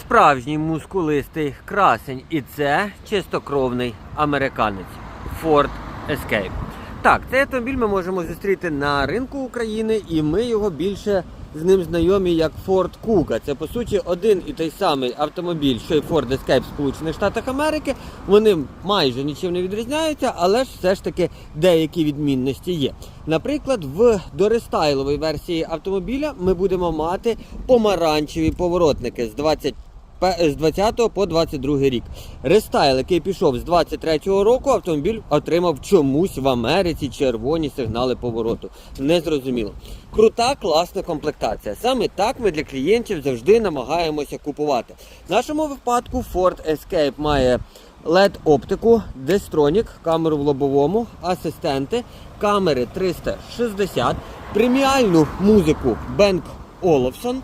Справжній мускулистий красень. І це чистокровний американець Ford Escape. Так, цей автомобіль ми можемо зустріти на ринку України, і ми його більше з ним знайомі як Ford Kuga. Це по суті один і той самий автомобіль, що й Ford Escape Сполучених Штатах Америки. Вони майже нічим не відрізняються, але ж все ж таки деякі відмінності є. Наприклад, в дорестайловій версії автомобіля ми будемо мати помаранчеві поворотники з 20 Пе- з 20 по 22 рік. Рестайл, який пішов з 23 року, автомобіль отримав чомусь в Америці червоні сигнали повороту. Незрозуміло. Крута, класна комплектація. Саме так ми для клієнтів завжди намагаємося купувати. В нашому випадку Ford Escape має LED-оптику, Destronік, камеру в лобовому, асистенти, камери 360, преміальну музику Bang Olufsen,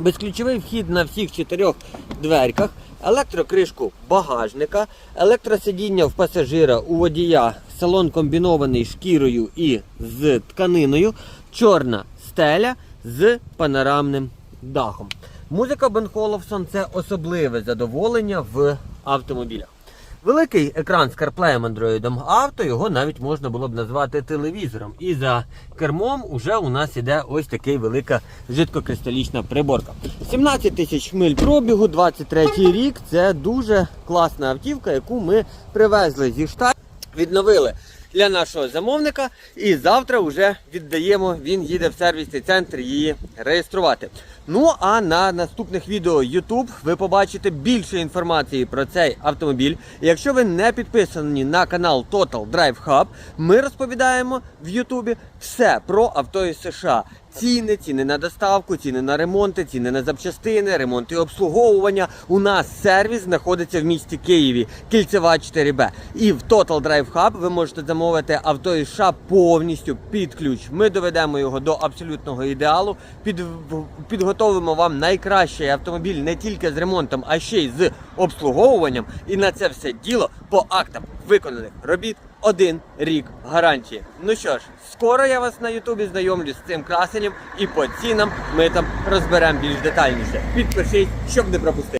Безключовий вхід на всіх чотирьох дверках, електрокришку багажника, електросидіння в пасажира у водія, салон комбінований шкірою і з тканиною, чорна стеля з панорамним дахом. Музика Бен Холовсон це особливе задоволення в автомобілях. Великий екран з CarPlay Android Auto, його навіть можна було б назвати телевізором. І за кермом уже у нас іде ось такий велика жидкокристалічна приборка. 17 тисяч миль пробігу, 23 рік. Це дуже класна автівка, яку ми привезли зі штатів, відновили для нашого замовника. І завтра вже віддаємо. Він їде в сервісний центр її реєструвати. Ну а на наступних відео YouTube ви побачите більше інформації про цей автомобіль. Якщо ви не підписані на канал Total Drive Hub, ми розповідаємо в YouTube все про авто із США. Ціни, ціни на доставку, ціни на ремонти, ціни на запчастини, ремонт і обслуговування. У нас сервіс знаходиться в місті Києві, кільцева 4Б. І в Total Drive Hub ви можете замовити авто із США повністю під ключ. Ми доведемо його до абсолютного ідеалу. Під, підготовимо вам найкращий автомобіль не тільки з ремонтом, а ще й з обслуговуванням. І на це все діло по актам виконаних робіт. Один рік гарантії. Ну що ж, скоро я вас на Ютубі знайомлю з цим красенням і по цінам ми там розберемо більш детальніше. Підпишіть, щоб не пропустити.